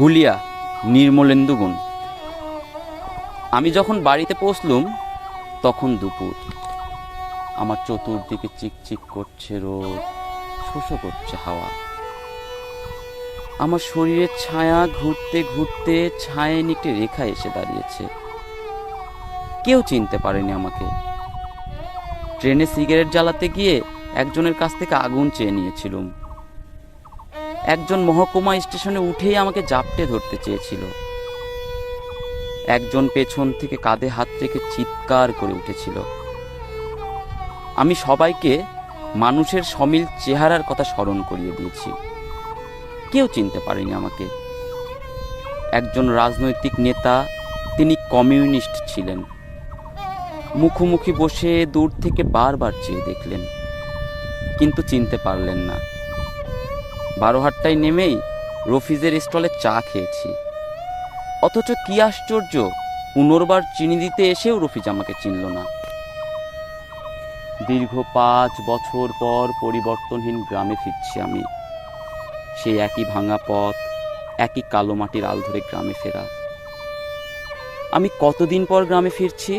হুলিয়া, নির্মলেন্দু গুণ। আমি যখন বাড়িতে পৌঁছলুম, তখন দুপুর। আমার চতুর্দিকে চিকচিক করছে রোদ শোষো করছে হাওয়া। আমার শরীরের ছায়া ঘুরতে ঘুরতে ছায়ায় একটি রেখা এসে দাঁড়িয়েছে। কেউ চিনতে পারেনি আমাকে। ট্রেনে সিগারেট জ্বালাতে গিয়ে একজনের কাছ থেকে আগুন চেয়ে নিয়েছিলুম। একজন মহকুমা স্টেশনে উঠেই আমাকে জাপটে ধরতে চেয়েছিল। একজন পেছন থেকে কাঁধে হাত রেখে চিৎকার করে উঠেছিল। আমি সবাইকে মানুষের সমিল চেহারার কথা স্মরণ করিয়ে দিয়েছি। কেউ চিনতে পারেনি আমাকে। একজন রাজনৈতিক নেতা, তিনি কমিউনিস্ট ছিলেন। মুখোমুখি বসে দূর থেকে বারবার চেয়ে দেখলেন, কিন্তু চিনতে পারলেন না। বারোহাট্টায় নেমেই রফিজের স্টলে চা খেয়েছি। অথচ কি আশ্চর্য, পুনর্বার চিনি দিতে এসেও রফিজ আমাকে চিনল না। দীর্ঘ পাঁচ বছর পর পরিবর্তনহীন গ্রামে ফিরছি আমি। সেই একই ভাঙা পথ, একই কালো মাটির আল ধরে গ্রামে ফেরা। আমি কতদিন পর গ্রামে ফিরছি?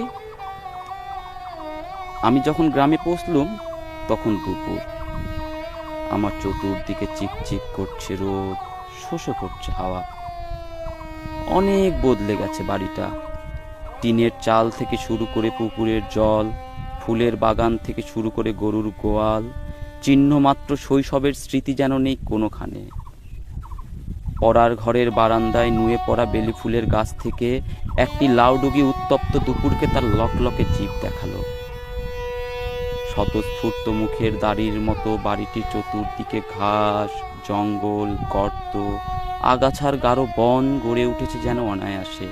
আমি যখন গ্রামে পৌঁছলুম, তখন দুপুর। আমার চতুর্দিকে চিকচিক করছে রোদ, শোষো করছে হাওয়া। অনেক বদলে গেছে বাড়িটা। টিনের চাল থেকে শুরু করে পুকুরের জল, ফুলের বাগান থেকে শুরু করে গরুর গোয়াল চিহ্ন মাত্র শৈশবের স্মৃতি যেন নেই কোনোখানে। পড়ার ঘরের বারান্দায় নুয়ে পড়া বেলি ফুলের গাছ থেকে একটি লাউডুগি উত্তপ্ত দুপুরকে তার লকলকে জীব দেখাল। স্বতঃস্ফূর্ত মুখের দাড়ির মতো বাড়িটির চতুর্দিকে ঘাস, জঙ্গল, গর্ত, আগাছার গাঢ় বন গড়ে উঠেছে যেন অনায়াসে।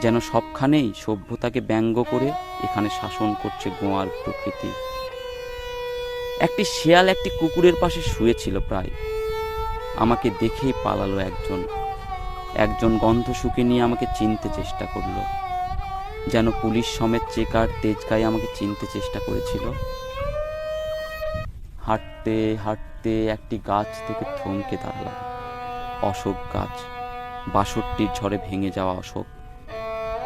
যেন সবখানেই সভ্যতাকে ব্যঙ্গ করে এখানে শাসন করছে গোয়ার প্রকৃতি। একটি শেয়াল একটি কুকুরের পাশে শুয়েছিল প্রায়। আমাকে দেখেই পালালো একজন। একজন গন্ধ শুকে নিয়ে আমাকে চিনতে চেষ্টা করল। যেন পুলিশ সমেত চেকার তেজগায়ে আমাকে চিনতে চেষ্টা করেছিল। হাঁটতে হাঁটতে একটি গাছ থেকে থমকে দাঁড়ালাম। অশোক গাছ, বাষট্টির ঝড়ে ভেঙে যাওয়া অশোক।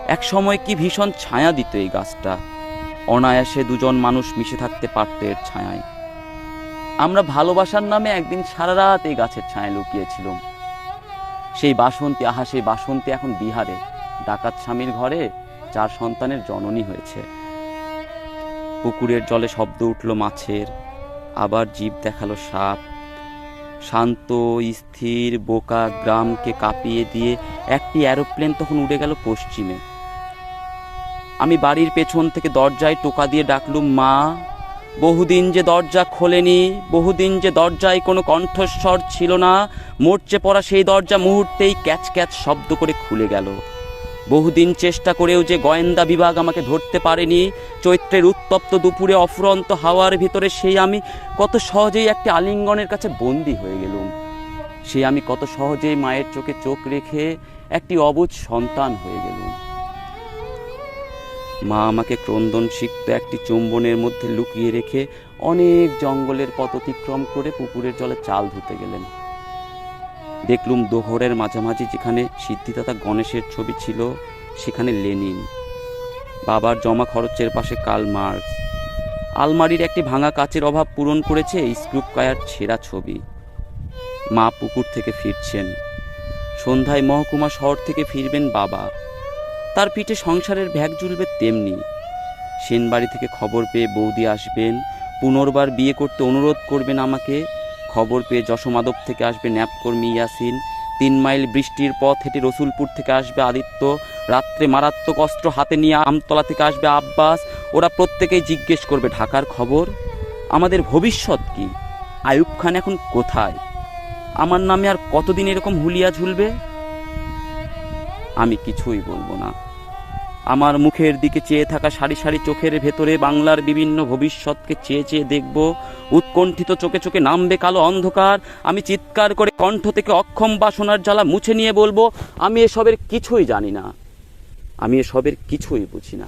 এক সময় কি ভীষণ ছায়া দিত এই গাছটা। অনায়াসে দুজন মানুষ মিশে থাকতে পারত এর ছায়ায়। আমরা ভালোবাসার নামে একদিন সারা রাত এই গাছের ছায়ায় লুকিয়েছিলাম। সেই বাসন্তী, আহা, সেই বাসন্তী এখন বিহারে। ডাকাত স্বামীর ঘরে চার সন্তানের জননী হয়েছে। পুকুরের জলে শব্দ উঠল মাছের, আবার জীব দেখাল সাপ। শান্ত, স্থির, বোকা গ্রামকে কাঁপিয়ে দিয়ে একটি অ্যারোপ্লেন তখন উড়ে গেল পশ্চিমে। আমি বাড়ির পেছন থেকে দরজায় টোকা দিয়ে ডাকলুম, মা, বহুদিন যে দরজা খোলেনি, বহুদিন যে দরজায় কোনো কণ্ঠস্বর ছিল না, মরচে পড়া সেই দরজা মুহূর্তেই ক্যাচ ক্যাচ শব্দ করে খুলে গেল। বহুদিন চেষ্টা করেও যে গোয়েন্দা বিভাগ আমাকে ধরতে পারেনি, চৈত্রের উত্তপ্ত দুপুরে অফুরন্ত হাওয়ার ভিতরে সেই আমি কত সহজেই একটি আলিঙ্গনের কাছে বন্দি হয়ে গেলুম। সে আমি কত সহজেই মায়ের চোখে চোখ রেখে একটি অবুজ সন্তান হয়ে গেলুম। মা আমাকে ক্রন্দন সিক্ত একটি চুম্বনের মধ্যে লুকিয়ে রেখে অনেক জঙ্গলের পথ অতিক্রম করে পুকুরের জলে চাল ধুতে গেলেন। দেখলুম দোহরের মাঝামাঝি যেখানে সিদ্ধিদাতা গণেশের ছবি ছিল, সেখানে লেনিন। বাবার জমা খরচের পাশে কাল মার্কস। আলমারির একটি ভাঙা কাচের অভাব পূরণ করেছে স্ক্রুপ কায়ার ছেঁড়া ছবি। মা পুকুর থেকে ফিরছেন। সন্ধ্যায় মহকুমা শহর থেকে ফিরবেন বাবা। তার পিঠে সংসারের ভ্যাগ জুলবে তেমনি। সেনবাড়ি থেকে খবর পেয়ে বৌদি আসবেন, পুনর্বার বিয়ে করতে অনুরোধ করবেন আমাকে। খবর পেয়ে যশোমাধব থেকে আসবে ন্যাপকর্মী ইয়াসিন। তিন মাইল বৃষ্টির পথ হেঁটে রসুলপুর থেকে আসবে আদিত্য। রাত্রে মারাত্মক অস্ত্র হাতে নিয়ে আমতলা থেকে আসবে আব্বাস। ওরা প্রত্যেকেই জিজ্ঞেস করবে, ঢাকার খবর? আমাদের ভবিষ্যৎ কি? আয়ুব খান এখন কোথায়? আমার নামে আর কতদিন এরকম হুলিয়া ঝুলবে? আমি কিছুই বলব না। আমার মুখের দিকে চেয়ে থাকা সারি সারি চোখের ভেতরে বাংলার বিভিন্ন ভবিষ্যৎকে চেয়ে চেয়ে দেখব। উৎকণ্ঠিত চোখে চোখে নামবে কালো অন্ধকার। আমি চিৎকার করে কণ্ঠ থেকে অক্ষম বাসনার জ্বালা মুছে নিয়ে বলব, আমি এসবের কিছুই জানি না। আমি এসবের কিছুই বুঝি না।